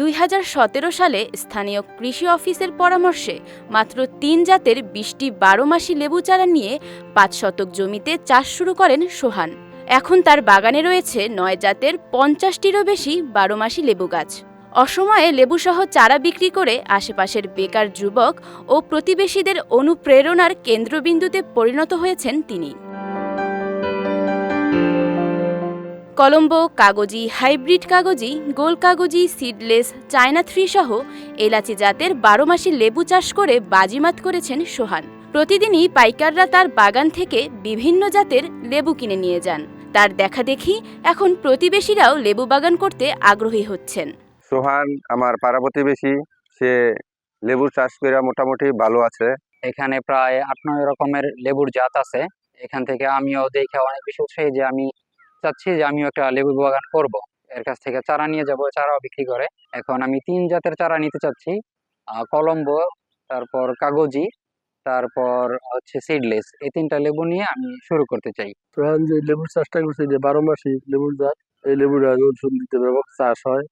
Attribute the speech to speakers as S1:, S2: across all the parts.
S1: দুই হাজার সতেরো সালে স্থানীয় কৃষি অফিসের পরামর্শে মাত্র তিন জাতের বিশটি বারো মাসি লেবু চারা নিয়ে পাঁচ শতক জমিতে চাষ শুরু করেন সোহান। এখন তার বাগানে রয়েছে নয় জাতের পঞ্চাশটিরও বেশি বারো মাসি লেবু গাছ। অসময়ে লেবুসহ চারা বিক্রি করে আশেপাশের বেকার যুবক ও প্রতিবেশীদের অনুপ্রেরণার কেন্দ্রবিন্দুতে পরিণত হয়েছেন তিনি। কলম্বো কাগজি হাইব্রিড কাগজি গোল কাগজি সিডলেস চায়না থ্রি সহ এলাচি জাতের বারো মাসি লেবু চাষ করে বাজিমাত করেছেন সোহান। প্রতিদিনই পাইকাররা তার বাগান থেকে বিভিন্ন জাতের লেবু কিনে নিয়ে যান। তার দেখা দেখি এখন প্রতিবেশীরাও লেবু বাগান করতে আগ্রহী হচ্ছেন।
S2: সোহান আমার পাড়া প্রতিবেশী সে লেবুর চাষ করে মোটামুটি ভালো আছে।
S3: এখানে প্রায় আট নয় রকমের লেবুর জাত আছে। এখান থেকে আমিও দেখে অনেক বেশি উৎসাহী যে আমি চাচ্ছি যে আমিও একটা লেবুর বাগান করব। এর কাছ থেকে চারা নিয়ে যাব চারাও বিক্রি করে। এখন আমি তিন জাতের চারা নিতে চাচ্ছি। আহ, কলম্বো তারপর কাগজি তারপর হচ্ছে সিডলেস এই তিনটা লেবু নিয়ে আমি শুরু করতে চাই।
S4: প্রধান যে লেবুর চাষটা করছে যে বারো মাসি লেবুর জাত এই লেবুটা নদীতে ব্যাপক চাষ হয়।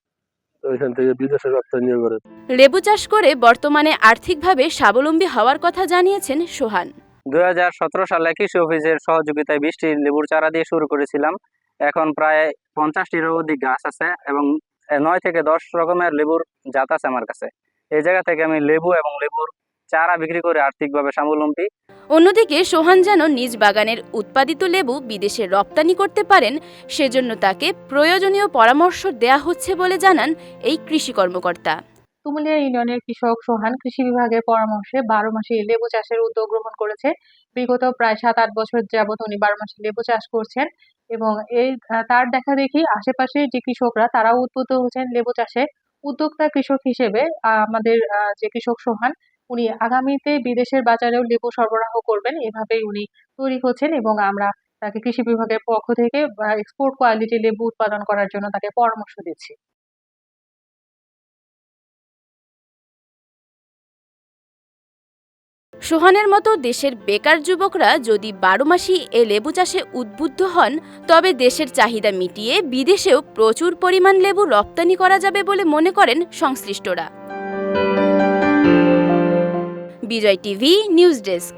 S4: তো এখান থেকে বিদেশে রপ্তানিও করে
S1: লেবু চাষ করে বর্তমানে আর্থিকভাবে স্বাবলম্বী হওয়ার কথা জানিয়েছেন সোহান।
S3: দুই হাজার সতেরো সালে কৃষি অফিসের সহযোগিতায় বৃষ্টি, লেবুর চারা দিয়ে শুরু করেছিলাম। এখন প্রায় পঞ্চাশটিরও অধিক গাছ আছে এবং নয় থেকে দশ রকমের লেবুর জাত আছে আমার কাছে। এই জায়গা থেকে আমি লেবু এবং লেবুর চারা বিক্রি করে আর্থিকভাবে স্বাবলম্বী।
S1: অন্যদিকে সোহান যেন নিজ বাগানের উৎপাদিত লেবু বিদেশে রপ্তানি করতে পারেন, সেজন্য তাকে প্রয়োজনীয় পরামর্শ দেয়া হচ্ছে বলে জানান এই কৃষি কর্মকর্তা।
S5: তুমুলিয়া ইউনিয়নের কৃষক সোহান কৃষি বিভাগের পরামর্শে বারো মাসে লেবু চাষের উদ্যোগ গ্রহণ করেছে বিগত প্রায় সাত, আট বছর যাবত উনি বারো মাসে লেবু চাষ করছেন এবং এই তার দেখা দেখি আশেপাশে যে কৃষকরা তারাও উদ্বুদ্ধ হচ্ছেন লেবু চাষে। উদ্যোক্তা কৃষক হিসেবে আমাদের যে কৃষক সোহান, উনি আগামীতে বিদেশের বাজারেও লেবু সরবরাহ করবেন। এভাবেই উনি তৈরি হচ্ছেন এবং আমরা তাকে কৃষি বিভাগের পক্ষ থেকে এক্সপোর্ট কোয়ালিটি লেবু উৎপাদন করার জন্য তাকে পরামর্শ দিচ্ছি।
S1: সোহানের মতো দেশের বেকার যুবকরা যদি বারো মাসি এ লেবু চাষে উদ্বুদ্ধ হন, তবে দেশের চাহিদা মিটিয়ে বিদেশেও প্রচুর পরিমাণ লেবু রপ্তানি করা যাবে বলে মনে করেন সংশ্লিষ্টরা। Bijoy TV, news desk.